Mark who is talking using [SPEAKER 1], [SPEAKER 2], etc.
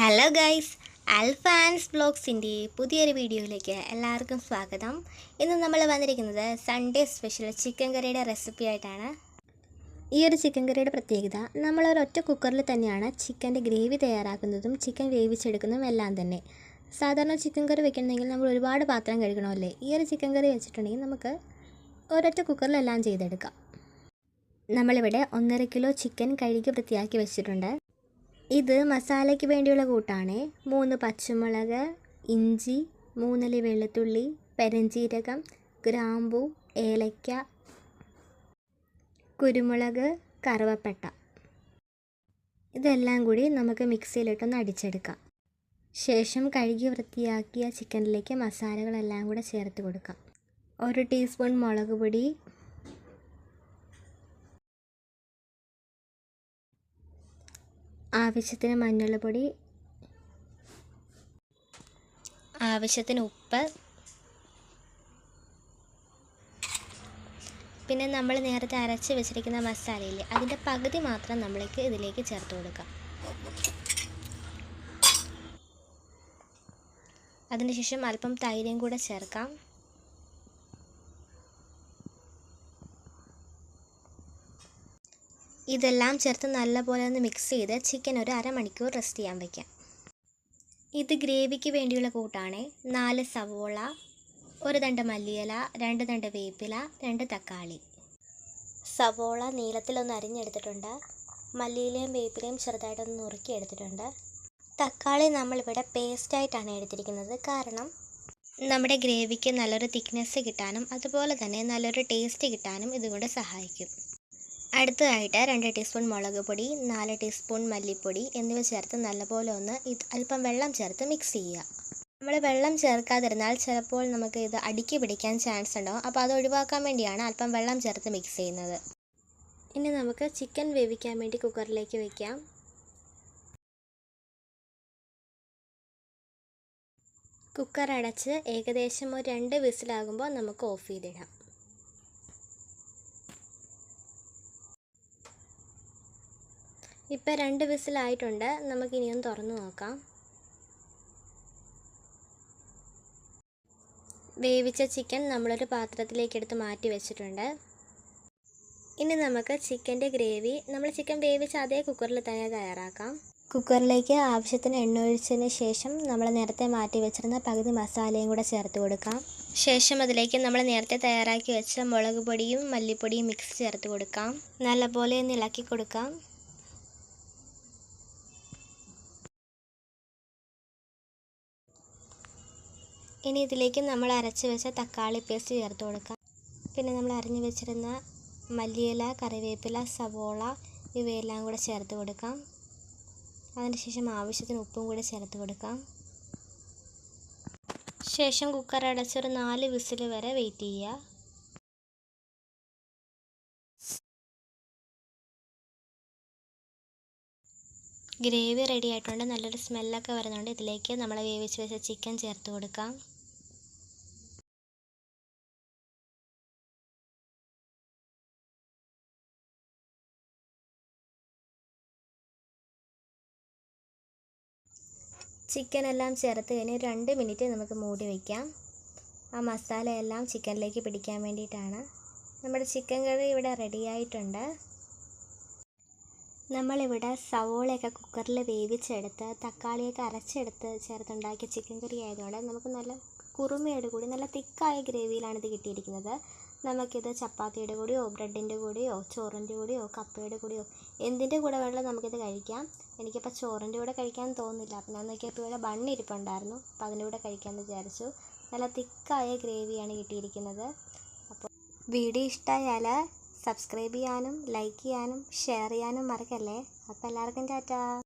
[SPEAKER 1] hello guys അൽഫാൻസ് ബ്ലോഗ്സിൻ്റെ പുതിയൊരു വീഡിയോയിലേക്ക് എല്ലാവർക്കും സ്വാഗതം ഇന്ന് നമ്മൾ വന്നിരിക്കുന്നത് സൺഡേ സ്പെഷ്യൽ ചിക്കൻ കറിയുടെ റെസിപ്പി ആയിട്ടാണ് ഈ ഒരു ചിക്കൻ കറിയുടെ പ്രത്യേകത നമ്മൾ ഒരൊറ്റ കുക്കറിൽ തന്നെയാണ് ചിക്കൻ്റെ ഗ്രേവി തയ്യാറാക്കുന്നതും ചിക്കൻ വേവിച്ചെടുക്കുന്നതും എല്ലാം തന്നെ സാധാരണ ചിക്കൻ കറി വെക്കണമെങ്കിൽ നമ്മൾ ഒരുപാട് പാത്രം കഴുകണമല്ലേ ഈ ഒരു ചിക്കൻ കറി വെച്ചിട്ടുണ്ടെങ്കിൽ നമുക്ക് ഒരൊറ്റ കുക്കറിലെല്ലാം ചെയ്തെടുക്കാം നമ്മളിവിടെ ഒന്നര കിലോ ചിക്കൻ കഴുകി വൃത്തിയാക്കി വെച്ചിട്ടുണ്ട് ഇത് മസാലയ്ക്ക് വേണ്ടിയുള്ള കൂട്ടാണ് മൂന്ന് പച്ചമുളക് ഇഞ്ചി മൂന്നലി വെളുത്തുള്ളി പെരഞ്ചീരകം ഗ്രാമ്പു ഏലയ്ക്ക കുരുമുളക് കറുവപ്പട്ട ഇതെല്ലാം കൂടി നമുക്ക് മിക്സിയിലിട്ടൊന്ന് അടിച്ചെടുക്കാം ശേഷം കഴുകി വൃത്തിയാക്കിയ ചിക്കനിലേക്ക് മസാലകളെല്ലാം കൂടെ ചേർത്ത് കൊടുക്കാം ഒരു ടീസ്പൂൺ മുളക് പൊടി ആവശ്യത്തിന് മഞ്ഞൾപ്പൊടി ആവശ്യത്തിന് ഉപ്പ് പിന്നെ നമ്മൾ നേരത്തെ അരച്ച് വെച്ചിരിക്കുന്ന മസാലയില്ലേ അതിൻ്റെ പകുതി മാത്രം നമ്മൾക്ക് ഇതിലേക്ക് ചേർത്ത് കൊടുക്കാം അതിനുശേഷം അല്പം തൈരും കൂടെ ചേർക്കാം ഇതെല്ലാം ചേർത്ത് നല്ലപോലെ ഒന്ന് മിക്സ് ചെയ്ത് ചിക്കൻ ഒരു അരമണിക്കൂർ റെസ്റ്റ് ചെയ്യാൻ വയ്ക്കാം ഇത് ഗ്രേവിക്ക് വേണ്ടിയുള്ള കൂട്ടാണ് നാല് സവോള ഒരു തണ്ട് മല്ലിയില രണ്ട് തണ്ട് വേപ്പില രണ്ട് തക്കാളി സവോള നീളത്തിലൊന്ന് അരിഞ്ഞെടുത്തിട്ടുണ്ട് മല്ലിയിലയും വേപ്പിലയും ചെറുതായിട്ടൊന്ന് നുറുക്കി എടുത്തിട്ടുണ്ട് തക്കാളി നമ്മളിവിടെ പേസ്റ്റായിട്ടാണ് എടുത്തിരിക്കുന്നത് കാരണം നമ്മുടെ ഗ്രേവിക്ക് നല്ലൊരു തിക്നെസ് കിട്ടാനും അതുപോലെ തന്നെ നല്ലൊരു ടേസ്റ്റ് കിട്ടാനും ഇതുകൊണ്ട് സഹായിക്കും അടുത്തതായിട്ട് രണ്ട് ടീസ്പൂൺ മുളക് പൊടി നാല് ടീസ്പൂൺ മല്ലിപ്പൊടി എന്നിവ ചേർത്ത് നല്ലപോലെ ഒന്ന് ഇത് അല്പം വെള്ളം ചേർത്ത് മിക്സ് ചെയ്യുക നമ്മൾ വെള്ളം ചേർക്കാതിരുന്നാൽ ചിലപ്പോൾ നമുക്ക് ഇത് അടുക്കി പിടിക്കാൻ ചാൻസ് ഉണ്ടാവും അപ്പോൾ അത് ഒഴിവാക്കാൻ വേണ്ടിയാണ് അല്പം വെള്ളം ചേർത്ത് മിക്സ് ചെയ്യുന്നത് ഇനി നമുക്ക് ചിക്കൻ വേവിക്കാൻ വേണ്ടി കുക്കറിലേക്ക് വെക്കാം കുക്കർ അടച്ച് ഏകദേശം ഒരു രണ്ട് വിസിലാകുമ്പോൾ നമുക്ക് ഓഫ് ചെയ്തിടാം ഇപ്പോൾ രണ്ട് വിസിലായിട്ടുണ്ട് നമുക്കിനിയൊന്ന് തുറന്നു നോക്കാം വേവിച്ച ചിക്കൻ നമ്മളൊരു പാത്രത്തിലേക്ക് എടുത്ത് മാറ്റി വെച്ചിട്ടുണ്ട് ഇനി നമുക്ക് ചിക്കൻ്റെ ഗ്രേവി നമ്മൾ ചിക്കൻ വേവിച്ച അതേ കുക്കറിൽ തന്നെ തയ്യാറാക്കാം കുക്കറിലേക്ക് ആവശ്യത്തിന് എണ്ണ ശേഷം നമ്മൾ നേരത്തെ മാറ്റി വെച്ചിരുന്ന പകുതി മസാലയും കൂടെ ചേർത്ത് കൊടുക്കാം ശേഷം അതിലേക്ക് നമ്മൾ നേരത്തെ തയ്യാറാക്കി വെച്ച മുളക് പൊടിയും മല്ലിപ്പൊടിയും മിക്സ് ചേർത്ത് കൊടുക്കാം നല്ലപോലെ ഒന്ന് ഇളക്കി കൊടുക്കാം ഇനി ഇതിലേക്ക് നമ്മൾ അരച്ച് വെച്ച തക്കാളി പേസ്റ്റ് ചേർത്ത് കൊടുക്കാം പിന്നെ നമ്മൾ അരഞ്ഞു വെച്ചിരുന്ന മല്ലിയില കറിവേപ്പില സവോള ഇവയെല്ലാം കൂടെ ചേർത്ത് കൊടുക്കാം അതിനുശേഷം ആവശ്യത്തിന് ഉപ്പും കൂടി ചേർത്ത് കൊടുക്കാം ശേഷം കുക്കർ അടച്ചൊരു നാല് വിസിൽ വരെ വെയിറ്റ് ചെയ്യുക ഗ്രേവി റെഡി ആയിട്ടുണ്ട് നല്ലൊരു സ്മെല്ലൊക്കെ വരുന്നുണ്ട് ഇതിലേക്ക് നമ്മൾ വേവിച്ച് വെച്ച ചിക്കൻ ചേർത്ത് കൊടുക്കാം ചിക്കൻ എല്ലാം ചേർത്ത് കഴിഞ്ഞ് രണ്ട് മിനിറ്റ് നമുക്ക് മൂടി വയ്ക്കാം ആ മസാലയെല്ലാം ചിക്കനിലേക്ക് പിടിക്കാൻ വേണ്ടിയിട്ടാണ് നമ്മുടെ ചിക്കൻ കറി ഇവിടെ റെഡിയായിട്ടുണ്ട് നമ്മളിവിടെ സവോളയൊക്കെ കുക്കറിൽ വേവിച്ചെടുത്ത് തക്കാളിയൊക്കെ അരച്ചെടുത്ത് ചേർത്തുണ്ടാക്കിയ ചിക്കൻ കറി ആയതുകൊണ്ട് നമുക്ക് നല്ല കുറുമയോട് കൂടി നല്ല തിക്കായ ഗ്രേവിയിലാണ് ഇത് കിട്ടിയിരിക്കുന്നത് നമുക്കിത് ചപ്പാത്തിയുടെ കൂടിയോ ബ്രെഡിൻ്റെ കൂടിയോ ചോറിൻ്റെ കൂടിയോ കപ്പയുടെ കൂടിയോ എന്തിൻ്റെ കൂടെ വേണമെങ്കിലും നമുക്കിത് കഴിക്കാം എനിക്കിപ്പോൾ ചോറിൻ്റെ കൂടെ കഴിക്കാൻ തോന്നുന്നില്ല അപ്പോൾ ഞാൻ നോക്കിയപ്പോൾ ഇവിടെ ഇരിപ്പുണ്ടായിരുന്നു അപ്പോൾ അതിൻ്റെ കൂടെ കഴിക്കാമെന്ന് വിചാരിച്ചു നല്ല തിക്കായ ഗ്രേവിയാണ് കിട്ടിയിരിക്കുന്നത് അപ്പോൾ വീഡിയോ ഇഷ്ടമായാൽ സബ്സ്ക്രൈബ് ചെയ്യാനും ലൈക്ക് ചെയ്യാനും ഷെയർ ചെയ്യാനും മറക്കല്ലേ അപ്പോൾ എല്ലാവർക്കും ടാറ്റാ